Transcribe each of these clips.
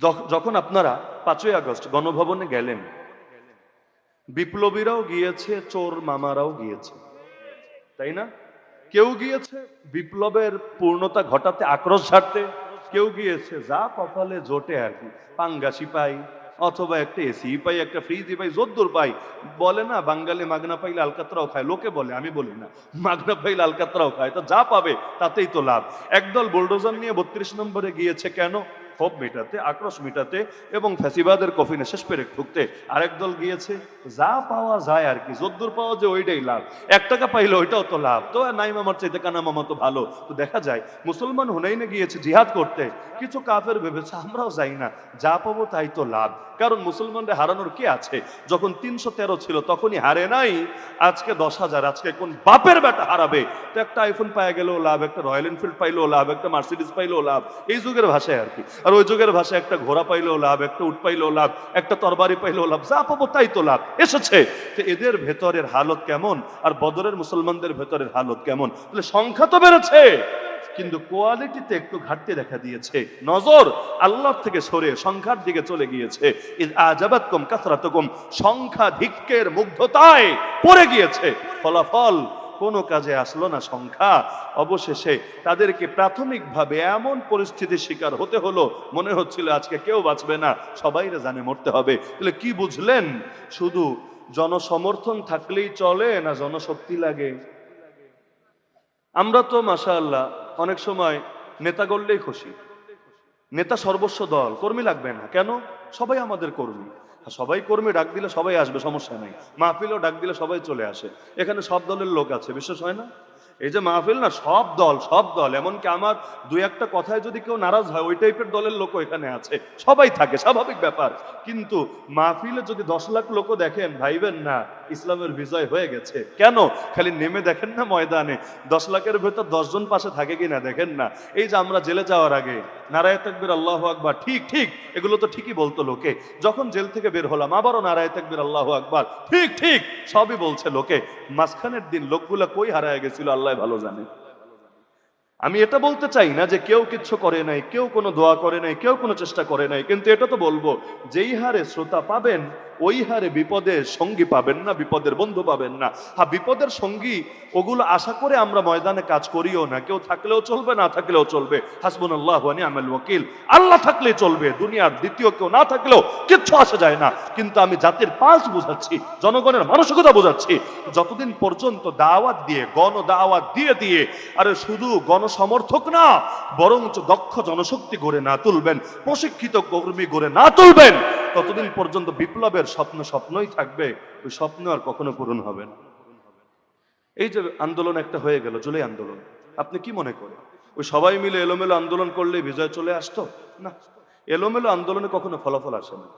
যখ- যখন আপনারা পাঁচই আগস্ট গণভবনে গেলেন, বিপ্লবীরাও গিয়েছে, চোর মামারাও গিয়েছে। তাই না? কেউ গিয়েছে বিপ্লবের পূর্ণতা ঘটাতে, আক্রোশ ঝাড়তে, কেউ গিয়েছে যা কপালে জোটে আর কি। পাঙ্গাসি পাই, অথবা একটা এসি পাই, একটা ফ্রিজি পাই জোদ্দুর পাই। বলে না, বাঙালি মাগনা পাইলে আলকাতরাও খায়। লোকে বলে, আমি বলি না, মাগনা পাইলে আলকাতরাও খায়। তো যা পাবে, তাতেই তো লাভ। একদল বুলডোজার নিয়ে বত্রিশ নম্বরে গিয়েছে কেন? ক্ষোভ মেটাতে, আক্রোশ মেটাতে এবং ফ্যাসিবাদের কফিনে শেষ পেরে ঠুকতে আরেক দল গিয়েছে। যা পাওয়া যায় আর কি, যদ্দূর পাওয়া যে ওইটাই লাভ। এক টাকা পাইলে ওইটাও তো লাভ। তো নাই মামার চাইতে কানা মামা তো ভালো। তো দেখা যায়, মুসলমান হুনাইনে গিয়েছে জিহাদ করতে। কিছু কাফের ভেবেছে, আমরাও যাই না, যা পাবো তাই তো লাভ। কারণ মুসলমানরা হারানোর কি আছে? যখন তিনশো তেরো ছিল, তখনই হারে নাই। আজকে দশ হাজার, আজকে কোন বাপের বেটা হারাবে? তো একটা আইফোন পাওয়া গেলেও লাভ, একটা রয়্যাল এনফিল্ড পাইলেও লাভ, একটা মার্সিডিজ পাইলেও লাভ। এই যুগের ভাষায় আর কি। আর ওই যুগের ভাষায় একটা ঘোড়া পাইলেও লাভ, একটা উট পাইলেও লাভ, একটা তরবারি পাইলেও লাভ, যা পাবো তাই তো লাভ। এসেছে। তো এদের ভেতরের হালত কেমন? আর বদরের মুসলমানদের ভেতরের হালত কেমন? তাহলে সংখ্যা তো বেড়েছে, কিন্তু কোয়ালিটিতে একটু ঘাটতি দেখা দিয়েছে। নজর আল্লাহ থেকে সরে সংখ্যার দিকে চলে গিয়েছে। আজাবাত কম কম মুগ্ধতায় পড়ে গিয়েছে। ফলাফল কোনো কাজে আসলো না সংখ্যা অবশেষে। তাদেরকে প্রাথমিকভাবে এমন পরিস্থিতির শিকার হতে হলো, মনে হচ্ছিল আজকে কেউ বাঁচবে না, সবাইরে জানে মরতে হবে। তাহলে কি বুঝলেন? শুধু জনসমর্থন থাকলেই চলে না জনশক্তি লাগে? আমরা তো, মাশাআল্লাহ, অনেক সময় নেতা গড়লেই খুশি। নেতা সর্বস্ব দল, কর্মী লাগবে না। কেন? সবাই আমাদের কর্মী। সবাই কর্মী, ডাক দিলে সবাই আসবে, সমস্যা নাই। মাহফিলও ডাক দিলে সবাই চলে আসে। এখানে সব দলের লোক আছে, বিশ্বাস হয় না? এই যে মাহফিল না, সব দল সব দল, এমনকি আমার দুই একটা কথায় যদি কেউ নারাজ হয়, ওই টাইপের দলের লোক এখানে আছে। সবাই থাকে, স্বাভাবিক ব্যাপার। কিন্তু মাহফিলে যদি দশ লাখ লোকও দেখেন, ভাইবেন না, ইসলামের বিজয় হয়ে গেছে। কেন? খালি নেমে দেখেন না ময়দানে। দশ লাখের ভেতর দশজন পাশে থাকে কি না দেখেন না। এই যে আমরা জেলে যাওয়ার আগে, নারায় তাকবির, আল্লাহ আকবার, ঠিক ঠিক, এগুলো তো ঠিকই বলতো লোকে। যখন জেল থেকে বের হলাম, আবারও নারায় তাকবির, আল্লাহ আকবার, ঠিক ঠিক, সবই বলছে লোকে। মাঝখানের দিন লোকগুলা কই হারায় গেছিল, আল্লাহ ভালো জানে। আমি এটা বলতে চাই না যে কেউ কিচ্ছু করে নাই, কেউ কোনো দোয়া করে নাই, কেউ কোনো চেষ্টা করে নাই, কিন্তু এটা তো বলব, যেই হারে শ্রোতা পাবেন, ওই হারে বিপদের সঙ্গী পাবেন না, বিপদের বন্ধু পাবেন না। হ্যাঁ বিপদের সঙ্গী ওগুলো আশা করে আমরা ময়দানে কাজ করিও না, কেউ থাকলেও চলবে, না থাকলেও চলবে। হাসবুন আল্লাহ আমাল ওয়াকিল। আল্লাহ থাকলে চলবে, দুনিয়ার দ্বিতীয় কেউ না থাকলেও কিচ্ছু আসা যায় না। কিন্তু আমি জাতির পাঁচ বোঝাচ্ছি, জনগণের মানসিকতা বোঝাচ্ছি, যতদিন পর্যন্ত দাওয়াত দিয়ে গণ দাওয়াত দিয়ে দিয়ে, আরে শুধু গণসমর্থক না, বরঞ্চ দক্ষ জনশক্তি গড়ে না তুলবেন, প্রশিক্ষিত কর্মী গড়ে না তুলবেন। ততদিন পর্যন্ত বিপ্লবের স্বপ্ন স্বপ্নই থাকবে, ওই স্বপ্ন আর কখনো পূরণ হবে না। এই যে আন্দোলন একটা হয়ে গেল, জুলাই আন্দোলন, আপনি কি মনে করেন? ওই সবাই মিলে এলোমেলো আন্দোলন করলে বিজয় চলে আসতো? না, এলোমেলো আন্দোলনে কখনো ফলাফল আসে না।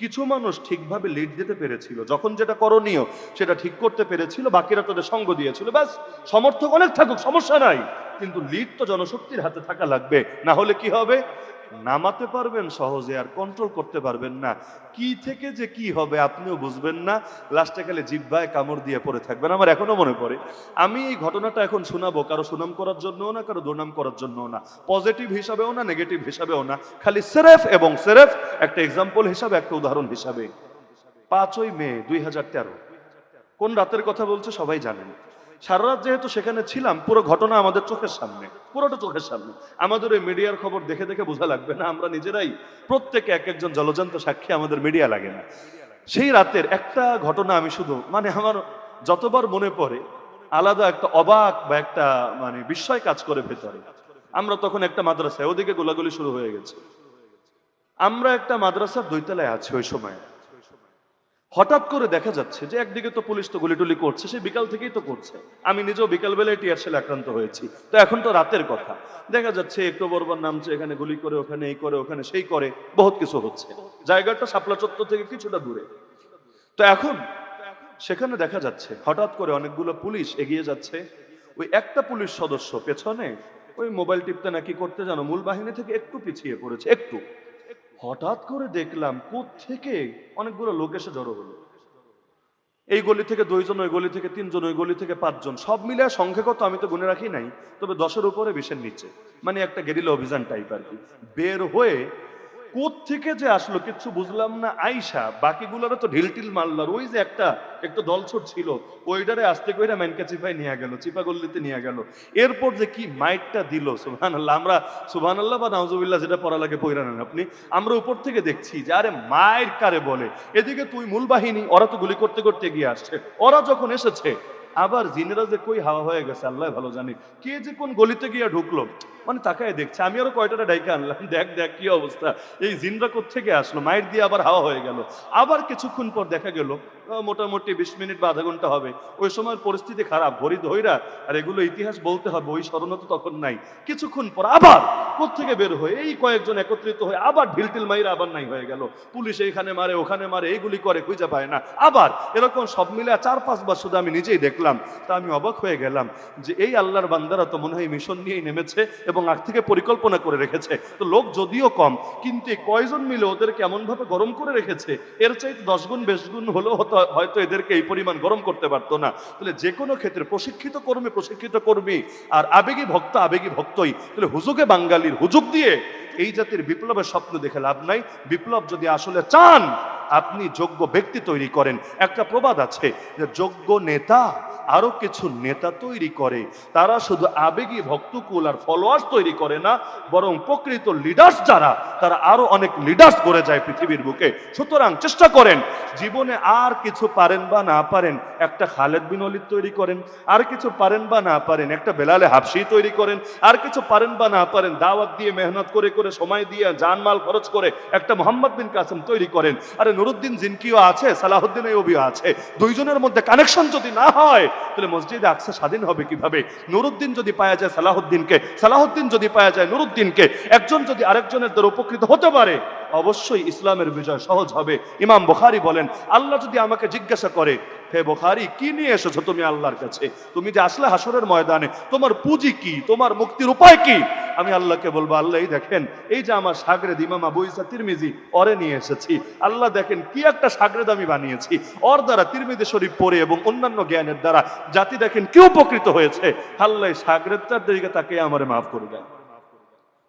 কিছু মানুষ ঠিকভাবে লিড দিতে পেরেছিল, যখন যেটা করণীয় সেটা ঠিক করতে পেরেছিল, বাকিরা তাদের সঙ্গ দিয়েছিল। ব্যাস, সমর্থক অনেক থাকুক, সমস্যা নাই। কিন্তু লিড তো জনশক্তির হাতে থাকা লাগবে। না হলে কি হবে? নামাতে পারবেন সহজে আর কন্ট্রোল করতে পারবেন না। কি থেকে যে কি হবে আপনিও বুঝবেন না। লাস্টে খালি জিব্বায় কামড় দিয়ে পড়ে থাকবেন। আমার এখনও মনে পড়ে। আমি এই ঘটনাটা এখন শোনাবো কারও সুনাম করার জন্যও না, কারও দুর্নাম করার জন্যও না। পজিটিভ হিসাবেও না নেগেটিভ হিসাবেও না। খালি সেরেফ এবং সেরেফ একটা এক্সাম্পল হিসাবে, একটা উদাহরণ হিসাবে। পাঁচই মে দুই হাজার তেরো। কোন রাতের কথা বলছে সবাই জানেন। সারা রাত যেহেতু সেখানে ছিলাম, পুরো ঘটনা আমাদের চোখের সামনে, পুরোটা চোখের সামনে। আমাদের ওই মিডিয়ার খবর দেখে দেখে বোঝা লাগবে না, আমরা নিজেরাই প্রত্যেকে এক একজন জলজান্ত সাক্ষী, আমাদের মিডিয়া লাগে না। সেই রাতের একটা ঘটনা আমি শুধু মানে আমার যতবার মনে পড়ে, আলাদা একটা অবাক বা একটা মানে বিস্ময় কাজ করে ভেতরে। আমরা তখন একটা মাদ্রাসায়, ওদিকে গোলাগুলি শুরু হয়ে গেছে। আমরা একটা মাদ্রাসার দুইতলায় আছি ওই সময়। হঠাৎ করে দেখা যাচ্ছে যে একদিকে তো পুলিশ তো গুলিটুলি করছে, সে বিকাল থেকেই তো করছে। আমি নিজেও বিকালবেলায় টিয়ার সেলে আক্রান্ত হয়েছি। তো এখন তো রাতের কথা। দেখা যাচ্ছে একটু বরবার নামছে, এখানে গুলি করে, ওখানে এই করে, ওখানে সেই করে, বহুত কিছু হচ্ছে। জায়গাটা শাপলা চত্বর থেকে কিছুটা দূরে। তো এখন সেখানে দেখা যাচ্ছে, হঠাৎ করে অনেকগুলো পুলিশ এগিয়ে যাচ্ছে। ওই একটা পুলিশ সদস্য পেছনে, ওই মোবাইল টিপতে নাকি করতে জানো, মূল বাহিনী থেকে একটু পিছিয়ে পড়েছে, একটু। হঠাৎ করে দেখলাম থেকে অনেকগুলো লোক এসে জড়ো হলো। এই গলি থেকে দুইজন, ওই গলি থেকে তিনজন, ওই গলি থেকে পাঁচজন, সব মিলে সংখ্যা কত আমি তো গুনে রাখি নাই, তবে দশের উপরে বিশের নিচে। মানে একটা গেরিলা অভিযান টাইপ আর কি। বের হয়ে থেকে যে আসলো কিচ্ছু বুঝলাম না। আইসা বাকিগুলোরও তো ঢিল টিল মারলো ওই যে একটা, একটু দলছট ছিল। ওইটারে আস্তে কইরা ম্যানকা চিপাই নিয়ে গেল, চিপা গল্লিতে নিয়ে গেল। এরপর যে কি মাইটটা দিল সুবহান আল্লাহ আমরা সুবহান আল্লাহ বা নাউজুবিল্লাহ যেটা পড়া লাগে পইরা নেন আপনি। আমরা উপর থেকে দেখছি যে, আরে মায়ের কারে বলে? এদিকে তুই মূল বাহিনী, ওরা তো গুলি করতে করতে এগিয়ে আসছে। ওরা যখন এসেছে আবার জিনেরা যে কই হাওয়া হয়ে গেছে, আল্লাহ ভালো জানে। কে যে কোন গলিতে গিয়ে ঢুকলো মানে তাকায় দেখছে। আমি আরও কয়টাটা ডাইকে আনলাম, দেখ দেখ, কি অবস্থা। এই জিনরা থেকে আসলো? মাইর দিয়ে আবার হাওয়া হয়ে গেল। আবার কিছুক্ষণ পর দেখা গেল মোটামুটি বিশ মিনিট বা আধা ঘণ্টা হবে। ওই সময় পরিস্থিতি খারাপ ভরি ধইরা, আর এগুলো ইতিহাস বলতে হবে, ওই স্মরণও তো তখন নাই। কিছুক্ষণ পর আবার থেকে বের হয়ে, এই কয়েকজন একত্রিত হয়ে আবার ঢিলটিল মাইরা আবার নাই হয়ে গেল। পুলিশ এইখানে মারে, ওখানে মারে, এইগুলি করে, খুঁজে পায় না। আবার এরকম সব মিলে চার পাঁচবার শুধু আমি নিজেই দেখলাম। তা আমি অবাক হয়ে গেলাম যে এই আল্লাহর বান্দারা তো মনে হয় মিশন নিয়েই নেমেছে এবং আগ থেকে পরিকল্পনা করে রেখেছে। তো লোক যদিও কম, কিন্তু এই কয়জন মিলে ওদেরকে এমনভাবে গরম করে রেখেছে? এর চাইতে দশ গুণ, বেশ গুণ হলেও হয়তো এদেরকে এই পরিমাণ গরম করতে পারতো না। তাহলে যে কোনো ক্ষেত্রে প্রশিক্ষিত কর্মী প্রশিক্ষিত কর্মী, আর আবেগী ভক্ত, আবেগী ভক্তই। তাহলে হুজুগে বাঙালির হুজুগ দিয়ে এই জাতির বিপ্লবের স্বপ্ন দেখে লাভ নাই। বিপ্লব যদি আসলে চান আপনি যোগ্য ব্যক্তি তৈরি করেন। একটা প্রবাদ আছে যে, যোগ্য নেতা আরও কিছু নেতা তৈরি করে। তারা শুধু আবেগী ভক্তকুল আর ফলোয়ার্স তৈরি করে না, বরং প্রকৃত লিডার্স যারা, তারা আরও অনেক লিডার্স গড়ে যায় পৃথিবীর বুকে। সুতরাং চেষ্টা করেন, জীবনে আর কিছু পারেন বা না পারেন, একটা খালেদ বিন অলিদ তৈরি করেন, আর কিছু পারেন বা না পারেন, একটা বেলালে হাফসি তৈরি করেন, আর কিছু পারেন বা না পারেন, দাওয়াত দিয়ে মেহনত করে করে সময় দিয়ে জানমাল খরচ করে একটা মোহাম্মদ বিন কাসেম তৈরি করেন। আরে নুরুদ্দিন জিনকিও আছে সালাহুদ্দিন এবিও আছে। দুইজনের মধ্যে কানেকশন যদি না হয়, তাহলে মসজিদে আকসা স্বাধীন হবে কীভাবে? নুরুদ্দিন যদি পাওয়া যায় সালাহুদ্দিনকে সালাহুদ্দিন যদি পাওয়া যায় নুরুদ্দিনকে, একজন যদি আরেকজনের দ্বারা উপকৃত হতে পারে, অবশ্যই ইসলামের বিজয় সহজ হবে। ইমাম বুখারি বলেন, আল্লাহ যদি আমাকে জিজ্ঞাসা করে হে বুখারি, কি নিয়ে এসেছ তুমি আল্লাহর কাছে? তুমি যে আসলে হাসরের ময়দানে, তোমার পুঁজি কি? তোমার মুক্তির উপায় কি? আমি আল্লাহকে বলব, আল্লাহ, এই দেখেন, এই যে আমার সাগরেদ ইমাম আবু ইসা তিরমিজি, অরে নিয়ে এসেছি। আল্লাহ দেখেন, কি একটা সাগরেদ আমি বানিয়েছি। ওর দ্বারা তিরমিজি শরীফ পড়ে এবং অন্যান্য জ্ঞানের দ্বারা জাতি দেখেন কি উপকৃত হয়েছে। আল্লাহ সাগরেদটার দিকে তাকে আমারে মাফ করে দেন।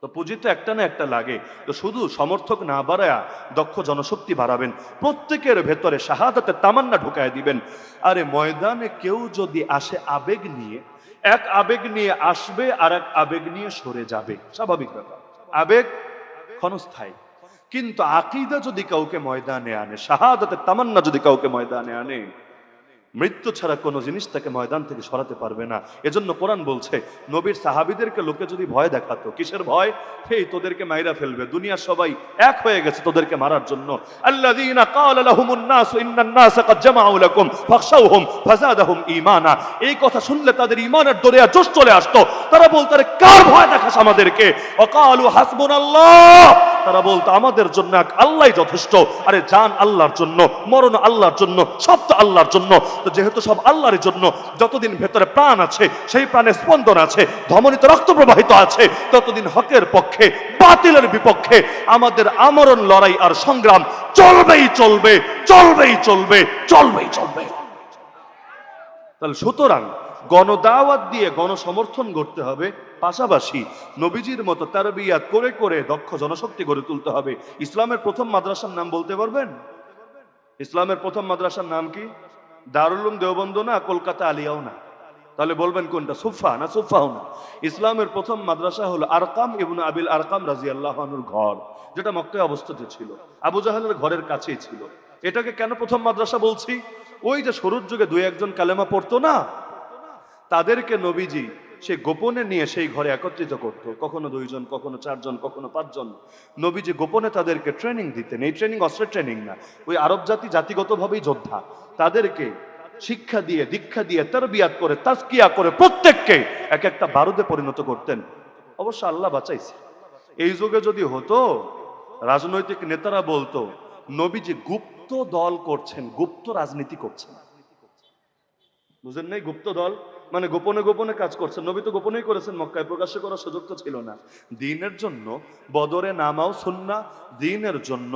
তো পুঁজি তো একটা না একটা লাগে। তো শুধু সমর্থক না বাড়ায়া দক্ষ জনশক্তি বাড়াবেন। প্রত্যেকের ভেতরে শাহাদাতের তামান্না ঢুকায় দিবেন। আরে ময়দানে কেউ যদি আসে আবেগ নিয়ে, এক আবেগ নিয়ে আসবে আর এক আবেগ নিয়ে সরে যাবে। স্বাভাবিক ব্যাপার। আবেগ ক্ষণস্থায়ী। কিন্তু আকিদা যদি কাউকে ময়দানে আনে, শাহাদাতে তামান্না যদি কাউকে ময়দানে আনে মৃত্যু ছাড়া কোনো জিনিস তাকে ময়দান থেকে সরাতে পারবে না। এজন্য কোরআন বলছে, নবীর সাহাবিদেরকে লোকে যদি ভয় দেখাতো, কিসের ভয়? হেই, তোদেরকে মাইরা ফেলবে। দুনিয়া সবাই এক হয়ে গেছে তোদেরকে মারার জন্য। এই কথা শুনলে তাদের ঈমানের দরিয়া জোশ চলে আসতো। তারা বলতো কার ভয় দেখাস আমাদেরকে? ওয়াকালু হাসবুনাল্লাহ। তারা বলতো, আমাদের জন্য এক আল্লাহই যথেষ্ট। আরে জান আল্লাহর জন্য, মরণ আল্লাহর জন্য, সব তো আল্লাহর জন্য। তো যেহেতু সব আল্লাহর জন্য, যতদিন ভেতরে প্রাণ আছে, সেই প্রাণে স্পন্দন আছে, ধমনিত রক্ত প্রবাহিত আছে, ততদিন হকের পক্ষে, বাতিলের বিপক্ষে, আমাদের আমরণ, লড়াই আর সংগ্রাম চলবেই চলবে চলবেই চলবে চলবেই চলবে। তাহলে সুতরাং গণদাওয়াত দিয়ে গণসমর্থন করতে হবে পাশাপাশি নবীজির মতো তারবিয়াত করে করে দক্ষ জনশক্তি গড়ে তুলতে হবে। ইসলামের প্রথম মাদ্রাসার নাম বলতে পারবেন? ইসলামের প্রথম মাদ্রাসার নাম কি? দারুল উলুম দেওবন্দ না, কলকাতা আলিয়াও না? তাহলে বলবেন কোনটা, সুফা না সুফাও না? ইসলামের প্রথম মাদ্রাসা হলো আরকাম ইবনে আবিল আরকাম রাজি আল্লাহনুর ঘর, যেটা মক্কায় অবস্থিত ছিল। আবু জাহালের ঘরের কাছেই ছিল। এটাকে কেন প্রথম মাদ্রাসা বলছি? ওই যে শুরুর যুগে দুই একজন কালেমা পড়তো না? তাদেরকে নবীজি সে গোপনে নিয়ে সেই ঘরে একত্রিত করতো। কখনো দুইজন, কখনো চারজন, কখনো পাঁচজন। নবীজি গোপনে তাদেরকে ট্রেনিং দিতেন, এই ট্রেনিং অস্ত্রের ট্রেনিং না। ওই আরব জাতি জাতিগতভাবেই যোদ্ধা। তাদেরকে শিক্ষা দিয়ে, দীক্ষা দিয়ে, তারবিয়াত করে, তাজকিয়া করে প্রত্যেককে এক একটা বারুদে পরিণত করতেন। অবশ্য আল্লাহ বাঁচাইছে। এই যুগে যদি হতো, রাজনৈতিক নেতারা বলতো নবীজি গুপ্ত দল করছেন, গুপ্ত রাজনীতি করছেন। বুঝেন নাই? গুপ্ত দল মানে গোপনে গোপনে কাজ করছেন। নবী তো গোপনেই করেছেন মক্কায়, প্রকাশ্য করার সুযোগ তো ছিল না। দিনের জন্য বদরে নামাও সুন্না দিনের জন্য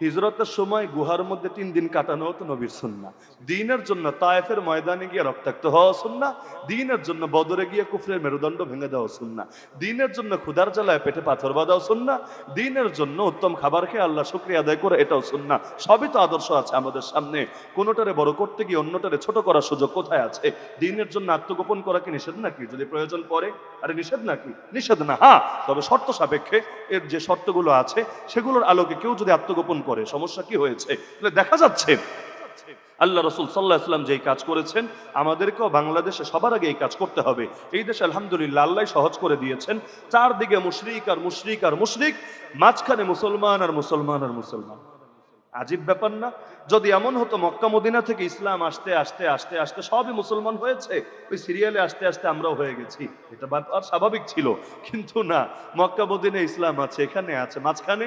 হিজরতের সময় গুহার মধ্যে তিন দিন কাটানো হতো নবীর সুন্না দিনের জন্য তায়েফের ময়দানে গিয়ে রক্তাক্ত হওয়া সুন্না দিনের জন্য বদরে গিয়ে কুফরের মেরুদণ্ড ভেঙে দেওয়া সুন্না দিনের জন্য ক্ষুধার জ্বালায় পেটে পাথর বাঁধাও সুন্না দিনের জন্য উত্তম খাবার খেয়ে আল্লাহ শুক্রিয়া আদায় করে এটাও সুন্না সবই তো আদর্শ আছে আমাদের সামনে। কোনোটারে বড় করতে গিয়ে অন্যটারে ছোট করার সুযোগ কোথায় আছে? দিনের জন্য আত্মগোপন করা কি নিষেধ নাকি? যদি প্রয়োজন পড়ে? আরে নিষেধ নাকি? নিষেধ না হ্যাঁ। তবে শর্ত সাপেক্ষে এর যে শর্তগুলো আছে, সেগুলোর আলোকে কেউ যদি আত্মগোপন করে, সমস্যা কি হয়েছে? দেখা যাচ্ছে। আল্লাহ রসুল সাল্লাহ ইসলাম যেই কাজ করেছেন, আমাদেরকেও বাংলাদেশে সবার আগে এই কাজ করতে হবে। এই দেশে আলহামদুলিল্লাহ আল্লাহ সহজ করে দিয়েছেন। চারদিকে মুশরিক আর মুশরিক আর মুশরিক, মাঝখানে মুসলমান আর মুসলমান আর মুসলমান। আজীব ব্যাপার না? যদি এমন হতো মক্কা মদিনা থেকে ইসলাম আসতে আসতে আসতে আসতে সবই মুসলমান হয়েছে, ওই সিরিয়ালে আসতে আসতে আমরাও হয়ে গেছি। এটা ব্যাপার স্বাভাবিক ছিল। কিন্তু না, মক্কা মদিনে ইসলাম আছে, এখানে আছে, মাঝখানে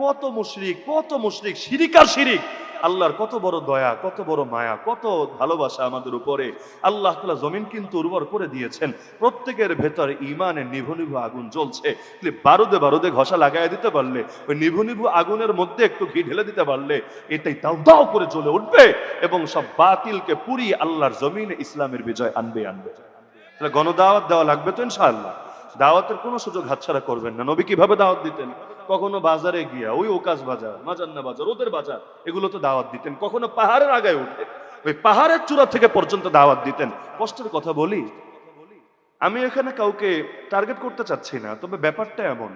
কত মুশরিক কত মুশরিক, শিরিক আর শিরিক। আল্লাহর কত বড় দয়া, কত বড় মায়া, কত ভালোবাসা আমাদের উপরে। আল্লাহ তালা জমিন কিন্তু উর্বর করে দিয়েছেন। প্রত্যেকের ভেতর ইমানের নিভু নিভু আগুন জ্বলছে। বারুদে বারুদে ঘষা লাগাই দিতে পারলে, ওই নিভু নিভু আগুনের মধ্যে একটু ঘি ঢেলে দিতে পারলে, এটাই তাও দাও করে জ্বলে উঠবে এবং সব বাতিলকে পুরি আল্লাহর জমিনে ইসলামের বিজয় আনবে আনবে। তাহলে গণদাওয়াত দেওয়া লাগবে তো ইনশাআল্লাহ। দাওয়াতের কোনো সুযোগ হাতছাড়া করবেন না। নবী কীভাবে দাওয়াত দিতেন? কখনো বাজারে গিয়া, ওই ওকাশ বাজার, মাজান্না বাজার, ওদের বাজার, এগুলো তো দাওয়াত দিতেন। কখনো পাহাড়ের আগায় উঠে, ওই পাহাড়ের চূড়া থেকে পর্যন্ত দাওয়াত দিতেন। কষ্টের কথা বলি, আমি এখানে কাউকে টার্গেট করতে চাচ্ছি না, তবে ব্যাপারটা এমন,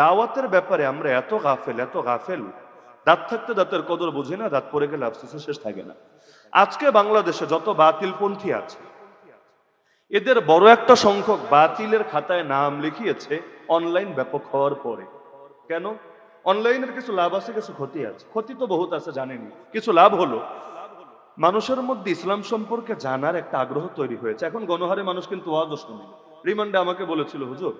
দাওয়াতের ব্যাপারে আমরা এত গাফেল এত গাফেল, দাঁত থাকতে দাঁতের কদর বুঝি না, দাঁত পরে গেলে আফসোসের শেষ থাকে না। আজকে বাংলাদেশে যত বাতিলপন্থী আছে এদের বড় একটা সংখ্যক বাতিলের খাতায় নাম লিখিয়েছে অনলাইন ব্যাপক হওয়ার পরে। কেন? অনলাইনের কিছু লাভ আছে, কিছু ক্ষতি আছে। ক্ষতি তো বহুত আছে জানেনি কিছু লাভ হলো, মানুষের মধ্যে ইসলাম সম্পর্কে জানার একটা আগ্রহ তৈরি হয়েছে। এখন গণহারে মানুষ কিন্তু ওয়াজও শোনে রিমান্ডে আমাকে বলেছিল, হুজুর,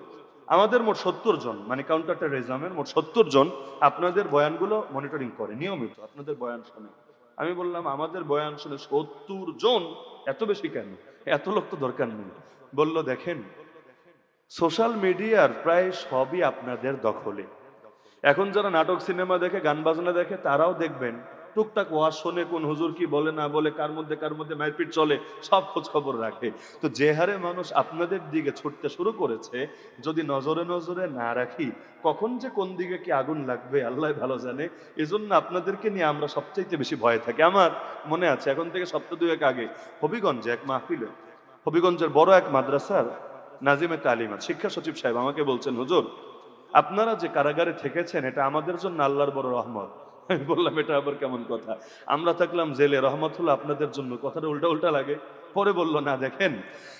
আমাদের মোট সত্তর জন মানে কাউন্টার টেরোরিজমের মোট সত্তর জন আপনাদের বয়ানগুলো মনিটরিং করে, নিয়মিত, আপনাদের বয়ান শোনে। আমি বললাম, আমাদের বয়ান শুনে সত্তর জন? এত বেশি কেন? এত লোক তো দরকার নেই। বলল, দেখেন সোশ্যাল মিডিয়ার প্রায় সবই আপনাদের দখলে। এখন যারা নাটক, সিনেমা দেখে, গান বাজনা দেখে, তারাও দেখবেন টুকটাক ওয়াজ শোনে কোন হুজুর কি বলে, না বলে, কার মধ্যে কার মধ্যে মারপিট চলে, সব খোঁজ খবর রাখে। তো যে হারে মানুষ আপনাদের দিকে ছুটতে শুরু করেছে, যদি নজরে নজরে না রাখি, কখন যে কোন দিকে কি আগুন লাগবে, আল্লাহ ভালো জানে। এজন্য আপনাদেরকে নিয়ে আমরা সবচাইতে বেশি ভয়ে থাকি। আমার মনে আছে, এখন থেকে সপ্তাহ দুয়েক আগে হবিগঞ্জে এক মাহফিলে, হবিগঞ্জের বড় এক মাদ্রাসার নাজিমে তালিমাত শিক্ষা সচিব সাহেব আমাকে বলছেন, হুজুর, আপনারা যে কারাগারে থেকেছেন, এটা আমাদের জন্য আল্লাহর বড় রহমত। আমি বললাম, এটা আবার কেমন কথা? আমরা থাকলাম জেলে। রহমতুল্লাহ আপনাদের জন্য। কথাটা উল্টা উল্টা লাগে। পরে বলল, না, দেখেন,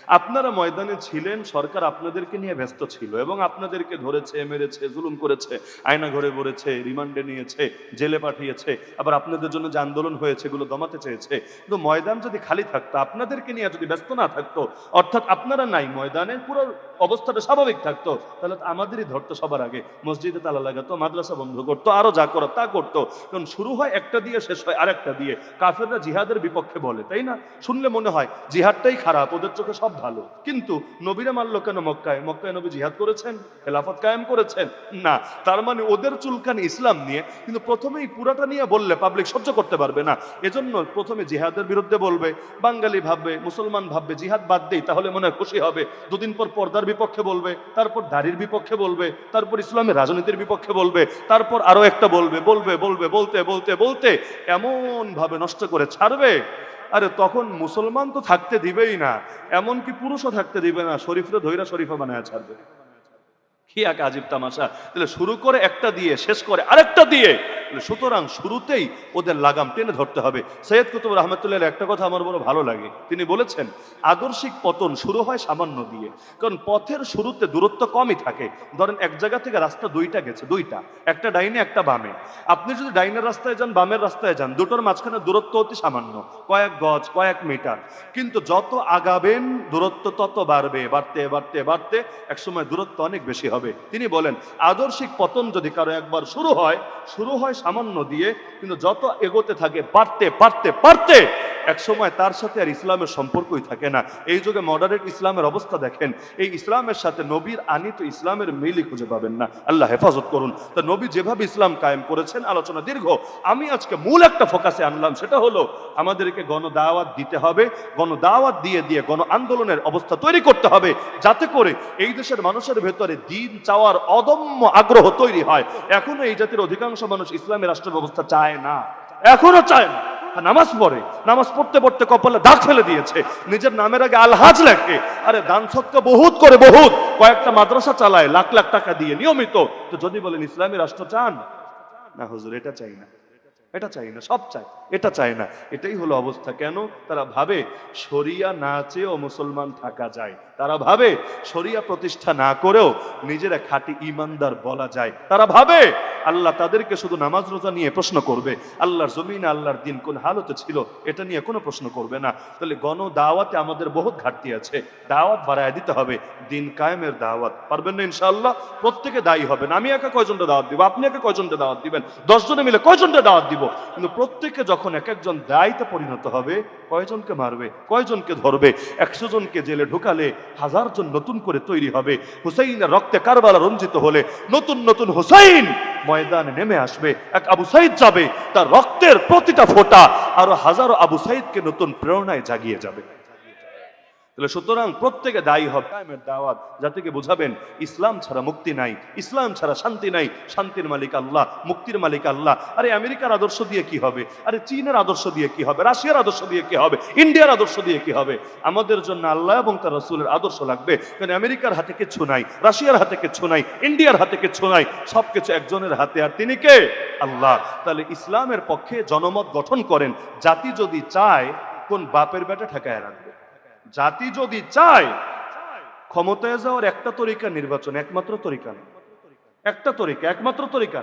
আপনারা ময়দানে ছিলেন, সরকার আপনাদেরকে নিয়ে ব্যস্ত ছিল এবং আপনাদেরকে ধরেছে, মেরেছে, জুলুম করেছে, আয়না ঘরে পড়েছে রিমান্ডে নিয়েছে, জেলে পাঠিয়েছে, আবার আপনাদের জন্য যে আন্দোলন হয়েছে, এগুলো দমাতে চেয়েছে। কিন্তু ময়দান যদি খালি থাকতো, আপনাদেরকে নিয়ে যদি ব্যস্ত না থাকতো, অর্থাৎ আপনারা নাই, ময়দানে পুরো অবস্থাটা স্বাভাবিক থাকতো, তাহলে আমাদেরই ধরতো সবার আগে। মসজিদে তালা লাগাতো, মাদ্রাসা বন্ধ করতো, আরও যা করো তা করতো। কারণ শুরু হয় একটা দিয়ে, শেষ হয় আরেকটা দিয়ে। কাফেররা জিহাদের বিপক্ষে বলে, তাই না? শুনলে মনে হয় জিহাদটাই খারাপ, ওদের চোখে সব ভালো। কিন্তু নবীরা মানলো কেন মক্কায়? মক্কায় নবী জিহাদ করেছেন? খেলাফত কায়েম করেছেন? না, তার মানে ওদের চুলকানি ইসলাম নিয়ে কিন্তু প্রথমেই পুরাটা নিয়ে বললে পাবলিক সহ্য করতে পারবে না। এজন্য প্রথমে জিহাদের বিরুদ্ধে বলবে, বাঙালি ভাববে, মুসলমান ভাববে, জিহাদ বাদ দেই, তাহলে মনে খুশি হবে। দুদিন পর পর্দার বিপক্ষে বলবে, তারপর দাড়ির বিপক্ষে বলবে, তারপর ইসলামের রাজনীতির বিপক্ষে বলবে, তারপর আরও একটা বলবে বলবে বলবে, বলতে বলতে বলতে এমন ভাবে নষ্ট করে ছাড়বে আরে তখন মুসলমান তো থাকতে দিবেই না, এমনকি পুরুষও থাকতে দিবে না, শরীফরে ধৈরা শরীফা বানায় ছাড়বে। কি এক আজিব তামাশা। তাহলে শুরু করে একটা দিয়ে, শেষ করে আরেকটা দিয়ে সুতরাং শুরুতেই ওদের লাগাম টেনে ধরতে হবে। সৈয়দ কুতুব রহমতুল্লাহ একটা কথা আমার বড় ভালো লাগে। তিনি বলেছেন, আদর্শিক পতন শুরু হয় সামান্য দিয়ে, কারণ পথের শুরুতে দূরত্ব কমই থাকে। ধরেন এক জায়গা থেকে রাস্তা দুইটা গেছে, দুইটা, একটা ডাইনে, একটা বামে। আপনি যদি ডাইনের রাস্তায় যান, বামের রাস্তায় যান, দুটোর মাঝখানে দূরত্ব অতি সামান্য, কয়েক গজ, কয়েক মিটার। কিন্তু যত আগাবেন, দূরত্ব তত বাড়বে, বাড়তে বাড়তে বাড়তে একসময় দূরত্ব অনেক বেশি হবে। তিনি বলেন, আদর্শিক পতন যদি কারও একবার শুরু হয় শুরু হয় সামান্য দিয়ে, কিন্তু যত এগোতে থাকে, বাড়তে বাড়তে বাড়তে এক সময় তার সাথে আর ইসলামের সম্পর্কই থাকে না। এই যুগে মডারেট ইসলামের অবস্থা দেখেন, এই ইসলামের সাথে নবীর আনিত ইসলামের মিলই খুঁজে পাবেন না। আল্লাহ হেফাজত করুন। তা নবী যেভাবে ইসলাম কায়েম করেছেন, আলোচনা দীর্ঘ। আমি আজকে মূল একটা ফোকাসে আনলাম, সেটা হলো আমাদেরকে গণদাওয়াত দিতে হবে। গণদাওয়াত দিয়ে দিয়ে গণ আন্দোলনের অবস্থা তৈরি করতে হবে, যাতে করে এই দেশের মানুষের ভেতরে দিন চাওয়ার অদম্য আগ্রহ তৈরি হয়। এখনও এই জাতির অধিকাংশ মানুষ রাষ্ট্র ব্যবস্থা চায় না, এখনও চায় না। নামাজ পড়ে, নামাজ পড়তে পড়তে কপালে দাগ ফেলে দিয়েছে, নিজের নামের আগে আলহাজ লেখে। আরে দান সৎকা বহুত করে, বহুত। কয়েকটা মাদ্রাসা চালায়, লাখ লাখ টাকা দিয়ে, নিয়মিত। তো যদি বলেন ইসলামী রাষ্ট্র চান? না হুজুর, এটা চাই না। এটা চাই না, সব চাই। এটা চায় না। এটাই হলো অবস্থা। কেন? তারা ভাবে শরিয়া না চেয়েও মুসলমান থাকা যায়। তারা ভাবে শরিয়া প্রতিষ্ঠা না করেও নিজেরা খাঁটি ইমানদার বলা যায়। তারা ভাবে আল্লাহ তাদেরকে শুধু নামাজ রোজা নিয়ে প্রশ্ন করবে। আল্লাহর জমিন আল্লাহর দিন কোন হালতে ছিল, এটা নিয়ে কোনো প্রশ্ন করবে না। তাহলে গণ দাওয়াতে আমাদের বহুত ঘাটতি আছে। দাওয়াত বাড়ায় দিতে হবে। দিন কায়েমের দাওয়াত। পারবেন না ইনশাআল্লাহ? প্রত্যেকে দায়ী হবেন। আমি একা কয়জনটা দাওয়াত দিব? আপনি একা কয়জনটা দাওয়াত দিবেন? দশজনে মিলে কয়জনটা দাওয়াত দিব। কিন্তু প্রত্যেকে যখন এক একজন দায়িত্বে পরিণত হবে, কয়জনকে মারবে? কয়জনকে ধরবে? একশো জনকে জেলে ঢুকালে হাজার জন নতুন করে তৈরি হবে। হুসাইনের রক্তে কারবালা রঞ্জিত হলে নতুন নতুন হুসাইন ময়দানে নেমে আসবে। এক আবু সাইদ যাবে, তার রক্তের প্রতিটা ফোটা আরও হাজারো আবু সাইদকে নতুন প্রেরণায় জাগিয়ে যাবে। তাহলে সুতরাং প্রত্যেকে দায়ী হবে। দাওয়াত জাতিকে বুঝাবেন, ইসলাম ছাড়া মুক্তি নাই, ইসলাম ছাড়া শান্তি নাই, শান্তির মালিক আল্লাহ, মুক্তির মালিক আল্লাহ। আরে আমেরিকার আদর্শ দিয়ে কি হবে? আরে চীনের আদর্শ দিয়ে কি হবে? রাশিয়ার আদর্শ দিয়ে কি হবে? ইন্ডিয়ার আদর্শ দিয়ে কি হবে? আমাদের জন্য আল্লাহ এবং তার রসুলের আদর্শ লাগবে। কারণ আমেরিকার হাতে কিছু নাই, রাশিয়ার হাতে কিছু নাই, ইন্ডিয়ার হাতে কিছু নাই, সবকিছু একজনের হাতে। আর তিনি কে? আল্লাহ। তাহলে ইসলামের পক্ষে জনমত গঠন করেন। জাতি যদি চায়, কোন বাপের বেটা ঠেকায় রাখবে? জাতি যদি চায়, ক্ষমতায় যাওয়ার একটা তরিকা নির্বাচন, একমাত্র তরিকা একটা তরিকা, একমাত্র তরিকা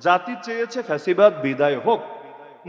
জাতি চেয়েছে ফ্যাসিবাদ, বিদায় হোক।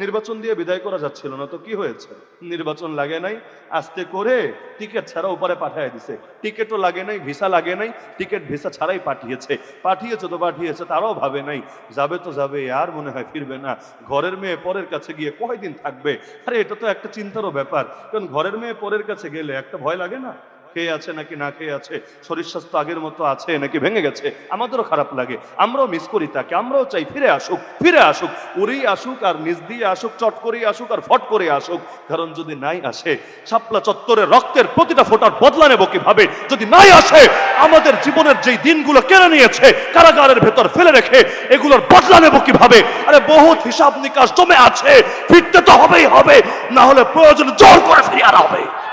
নির্বাচন দিয়ে বিদায় করা যাচ্ছিল না, তো কি হয়েছে? নির্বাচন লাগে নাই, আস্তে করে টিকিট ছাড়া উপরে পাঠিয়ে দিছে। টিকিটও লাগে নাই ভিসা লাগে নাই টিকিট ভিসা ছাড়াই পাঠিয়েছে। পাঠিয়েছে তো পাঠিয়েছে, তারাও ভাবে নাই। যাবে তো যাবে, আর মনে হয় ফিরবে না। ঘরের মেয়ে পরের কাছে গিয়ে কয়দিন থাকবে? আরে, এটা তো একটা চিন্তারও ব্যাপার। কারণ ঘরের মেয়ে পরের কাছে গেলে একটা ভয় লাগে না? খেয়ে আছে নাকি না খেয়ে আছে? শরীর স্বাস্থ্য আগের মতো আছে নাকি ভেঙে গেছে? আমাদেরও খারাপ লাগে। আমরাও মিস করি তাকে। আমরাও চাই, ফিরে আসুক ফিরে আসুক। উড়েই আসুক আর নিজ দিয়ে আসুক, চট করেই আসুক আর ফট করে আসুক। কারণ যদি নাই আসে, শাপলা চত্বরে রক্তের প্রতিটা ফোটার বদলা নেব কীভাবে? যদি নাই আসে, আমাদের জীবনের যেই দিনগুলো কেড়ে নিয়েছে, কারাগারের ভেতর ফেলে রেখে, এগুলোর বদলা নেব কীভাবে? আরে, বহুত হিসাব নিকাশ জমে আছে। ফিরতে তো হবেই হবে। না হলে প্রয়োজন জোর করে ফিরিয়ে আনা হবে।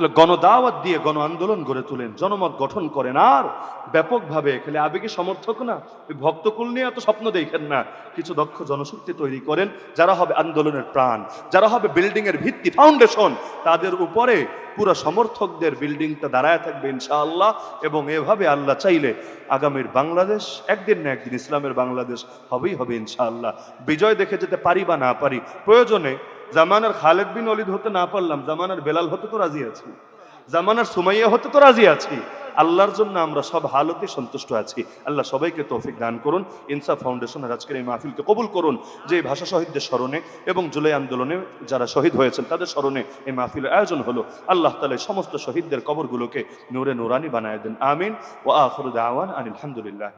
তাহলে গণদাওয়াত দিয়ে গণ আন্দোলন গড়ে তোলেন। জনমত গঠন করেন আর ব্যাপকভাবে খালি আবেগে সমর্থক না। ভক্তকুল নিয়ে এত স্বপ্ন দেখেন না। কিছু দক্ষ জনশক্তি তৈরি করেন, যারা হবে আন্দোলনের প্রাণ, যারা হবে বিল্ডিং এর ভিত্তি ফাউন্ডেশন। তাদের উপরে পুরো সমর্থকদের বিল্ডিংটা দাঁড়ায় থাকবে ইনশাআল্লাহ এবং এভাবে আল্লাহ চাইলে আগামীর বাংলাদেশ, একদিন না একদিন ইসলামের বাংলাদেশ হবেই হবে ইনশাআল্লাহ। বিজয় দেখে যেতে পারি বা না পারি, প্রয়োজনে জামানার খালেদ বিন অলিদ হতে না পারলাম, জামানার বেলাল হতে তো রাজি আছি। জামানার সুমাইয়া হতে তো রাজি আছি। আল্লাহর জন্য আমরা সব হালতে সন্তুষ্ট আছি। আল্লাহ সবাইকে তৌফিক দান করুন, ইনসাফ ফাউন্ডেশনের আজকের এই মাহফিলকে কবুল করুন, যে ভাষা শহীদদের স্মরণে এবং জুলাই আন্দোলনে যারা শহীদ হয়েছেন, তাদের স্মরণে এই মাহফিলের আয়োজন হলো। আল্লাহ তালা সমস্ত শহীদদের কবরগুলোকে নূরে নুরানি বানায় দেন। আমিন। ও আখরুদ আওয়ান আনিল আলহামদুলিল্লাহ